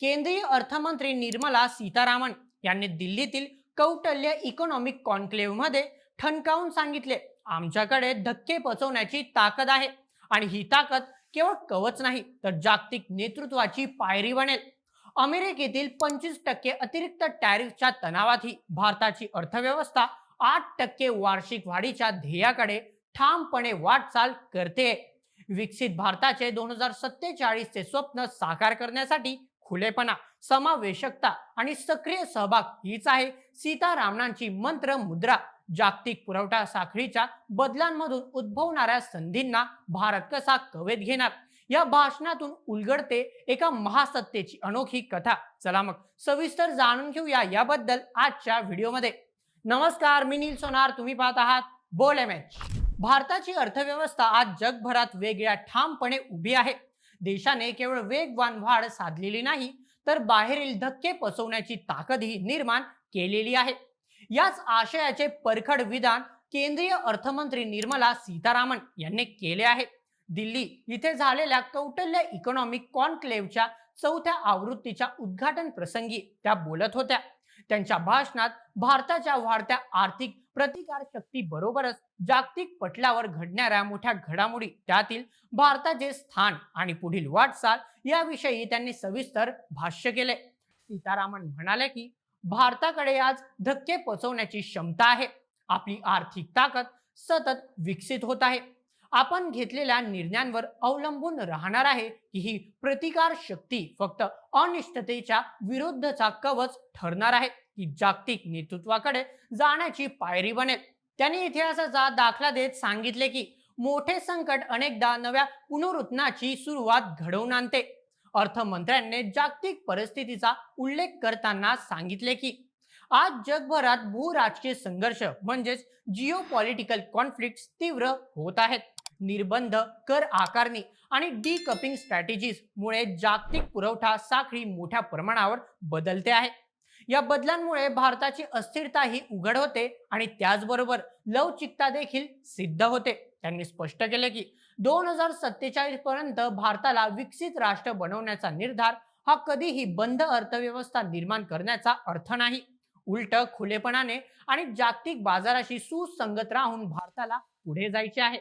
केंद्रीय अर्थमंत्री निर्मला सीतारामन यांनी दिल्लीतील कौटल्य इकॉनॉमिक कॉन्क्लेव्हमध्ये ठणकावून सांगितले आमच्याकडे धक्के पचवण्याची ताकद आहे आणि ही ताकद केवळ कवच नाही तर जागतिक नेतृत्वाची पायरी बनेल. अमेरिकेतील पंचवीस टक्के अतिरिक्त टॅरिफच्या तणावातही भारताची अर्थव्यवस्था आठ टक्के वार्षिक वाढीच्या ध्येयाकडे ठामपणे वाटचाल करते. विकसित भारताचे दोन हजार सत्तेचाळीसचे स्वप्न साकार करण्यासाठी खुलेपणा समावेशकता आणि सक्रिय सहभाग हीच आहे सीतारामणांची मंत्र मुद्रा. जागतिक पुरवठा साखळीच्या बदलांमधून उद्भवणाऱ्या संधींना भारत कसा कवेत घेणार? या भाषणातून उलगडते एका महासत्तेची अनोखी कथा. चला मग सविस्तर जाणून घेऊया याबद्दल आजच्या व्हिडिओमध्ये. नमस्कार मी नील सोनार तुम्ही पाहत आहात बोल एम एच. भारताची अर्थव्यवस्था आज जगभरात वेगळ्या ठामपणे उभी आहे. देशाने केवळ वेगवान वाढ साधलेली नाही तर बाहेरील धक्के पचवण्याची ताकदही निर्माण केलेली आहे. याच आशयाचे परखड विधान केंद्रीय अर्थमंत्री निर्मला सीतारामन यांनी केले आहे. दिल्ली इथे झालेल्या कौटल्य इकॉनॉमिक कॉन्क्लेव्हच्या चौथ्या आवृत्तीच्या उद्घाटन प्रसंगी त्या बोलत होत्या. त्यांच्या भाषणात भारताच्या वाढत्या आर्थिक प्रतिकार शक्ती बरोबरच जागतिक पटलावर घडणाऱ्या मोठ्या घडामोडी त्यातील भारताचे स्थान आणि पुढील वाटचाल याविषयी त्यांनी सविस्तर भाष्य केले. सीतारामन म्हणाले की भारताकडे आज धक्के पचवण्याची क्षमता आहे. आपली आर्थिक ताकद सतत विकसित होत आहे. आपण घेतलेल्या निर्णयांवर अवलंबून राहणार आहे की ही प्रतिकार शक्ती फक्त अनिष्टतेच्या विरुद्धचा कवच ठरणार आहे की जागतिक नेतृत्वाकडे जाण्याची पायरी बनेल. त्यांनी इतिहासाचा दाखला देत सांगितले की मोठे संकट अनेकदा नव्या पुनरुत्नाची सुरुवात घडवून आणते. अर्थमंत्र्यांनी जागतिक परिस्थितीचा उल्लेख करताना सांगितले की आज जगभरात भूराजकीय संघर्ष म्हणजेच जिओ पॉलिटिकल कॉन्फ्लिक्ट तीव्र होत आहेत. निर्बंध कर आकारणी आणि डी कपिंग स्ट्रॅटेजीज मुळे जागतिक पुरवठा साखळी मोठ्या प्रमाणावर बदलते आहे. या बदलांमुळे भारताची अस्थिरताही उघड होते आणि त्याचबरोबर लवचिकता देखील सिद्ध होते. त्यांनी स्पष्ट केले की दोन हजार सत्तेचाळीस पर्यंत भारताला विकसित राष्ट्र बनवण्याचा निर्धार हा कधीही बंद अर्थव्यवस्था निर्माण करण्याचा अर्थ नाही. उलट खुलेपणाने आणि जागतिक बाजाराशी सुसंगत राहून भारताला पुढे जायचे आहे.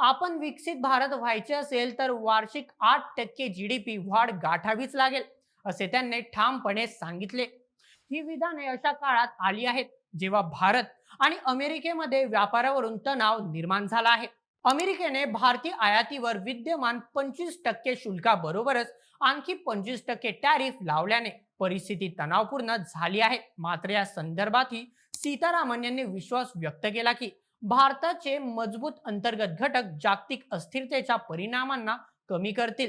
आपण विकसित भारत व्हायचे असेल तर वार्षिक आठ टक्के जी डी पी वाढ गाठावीच लागेल असे त्यांनी ठामपणे सांगितले. ही विधाने अशा काळात आली आहेत जेव्हा भारत आणि अमेरिकेमध्ये व्यापारावरून तणाव निर्माण झाला आहे. अमेरिकेने भारतीय आयातीवर विद्यमान पंचवीस टक्के शुल्काबरोबरच आणखी पंचवीस टक्के टॅरिफ लावल्याने परिस्थिती तणावपूर्ण झाली आहे. मात्र या संदर्भातही सीतारामन यांनी विश्वास व्यक्त केला की भारताचे मजबूत अंतर्गत घटक जागतिक अस्थिरतेच्या परिणामांना कमी करतील.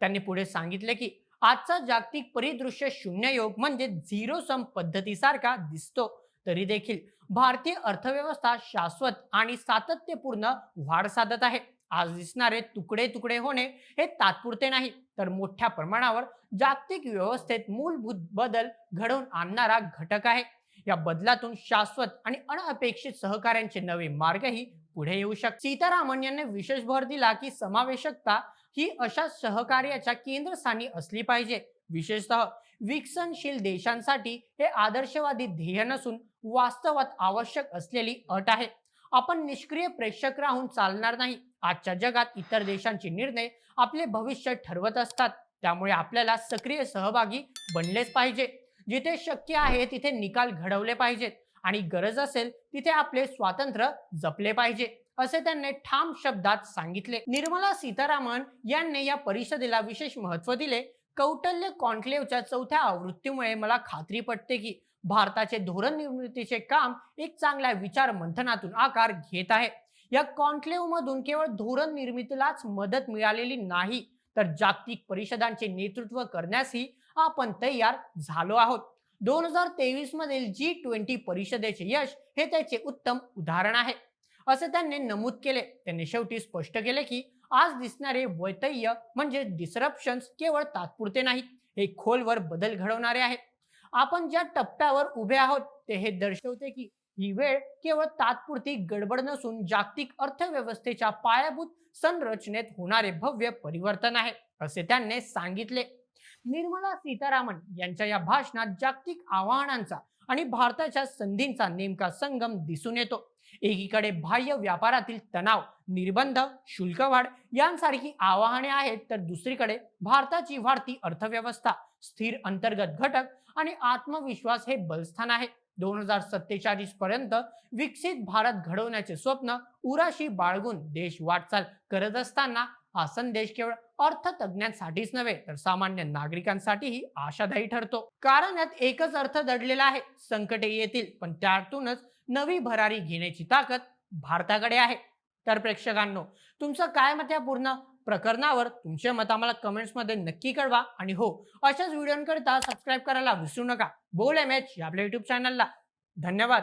त्यांनी पुढे सांगितले की आजचा जागतिक परिदृश्य शून्य योग म्हणजे झिरो सम पद्धतीसारखा दिसतो. तरी देखील भारतीय अर्थव्यवस्था शाश्वत आणि सातत्यपूर्ण वाढ साधत आहे. आज दिसणारे तुकडे तुकडे होणे हे तात्पुरते नाही तर मोठ्या प्रमाणावर जागतिक व्यवस्थेत मूलभूत बदल घडवून आणणारा घटक आहे. या बदलातून शाश्वत आणि अनअपेक्षित सहकार्यांचे नवे मार्गही पुढे येऊ शकतात सीतारामन यांनी विशेष भर दिला की समावेशकता ही अशा सहकार्याच्या केंद्रस्थानी असली पाहिजे. विशेषतः विकसनशील देशांसाठी हे आदर्शवादी ध्येय नसून वास्तवात आवश्यक असलेली अट आहे. आपण निष्क्रिय प्रेक्षक राहून चालणार नाही. आजच्या जगात इतर देशांचे निर्णय आपले भविष्य ठरवत असतात. त्यामुळे आपल्याला सक्रिय सहभागी बनलेच पाहिजे. जिथे शक्य आहे तिथे निकाल घडवले पाहिजेत. आणि गरज असेल तिथे आपले स्वातंत्र्य जपले पाहिजे असे त्यांनी ठाम शब्दात सांगितले. निर्मला सीतारामन यांनी या परिषदेला विशेष महत्त्व दिले. कौटल्य कॉन्क्लेव्हच्या चौथ्या आवृत्तीमुळे मला खात्री पटते की भारताचे धोरण निर्मितीचे काम एक चांगल्या विचार मंथनातून आकार घेत आहे. या कॉन्क्लेव्ह मधून केवळ धोरण निर्मितीलाच मदत मिळालेली नाही तर जागतिक परिषदांचे नेतृत्व करण्यासही आपण तयार झालो आहोत. दोन हजार तेवीस मधील जी ट्वेंटी परिषदेचे यश हे त्याचे उत्तम उदाहरण आहे. असे त्यांनी नमूद केले. त्यांनी शेवटी स्पष्ट केले की आज दिसणारे वैतय्य म्हणजे डिसरप्शन्स केवळ तात्पुरते नाहीत हे खोलवर बदल घडवणारे आहेत. आपण ज्या टप्प्यावर उभे आहोत ते हे दर्शवते की ही वेळ केवळ तात्पुरती गडबड नसून जागतिक अर्थव्यवस्थेच्या पायाभूत संरचनेत होणारे भव्य परिवर्तन आहे असे त्यांनी सांगितले. निर्मला सीतारामन यांच्या या भाषणात जागतिक आव्हानांचा आणि भारताच्या संधींचा नेमका संगम दिसून येतो. एकीकडे बाह्य व्यापारातील तणाव निर्बंध शुल्कवाढ यांसारखी आव्हाने आहेत तर दुसरीकडे भारताची वाढती अर्थव्यवस्था स्थिर अंतर्गत घटक आणि आत्मविश्वास हे बलस्थान आहे. दोन हजार सत्तेचाळीस पर्यंत विकसित भारत घडवण्याचे स्वप्न उराशी बाळगून देश वाटचाल करत असताना हा संदेश केवळ अर्थतज्ञांसाठीच नव्हे तर सामान्य नागरिकांसाठीही आशादायी ठरतो. कारण यात एकच अर्थ दडलेला आहे संकटे येतील पण त्यातूनच नवी भरारी घेण्याची ताकद भारताकडे आहे. तर प्रेक्षकांनो तुमचं काय मत या पूर्ण प्रकरणावर? तुमचे मत आम्हाला कमेंट्समध्ये नक्की कळवा. आणि हो अशाच व्हिडिओंकरिता सबस्क्राईब करायला विसरू नका. बोल एम एच या आपल्या युट्यूब चॅनलला धन्यवाद.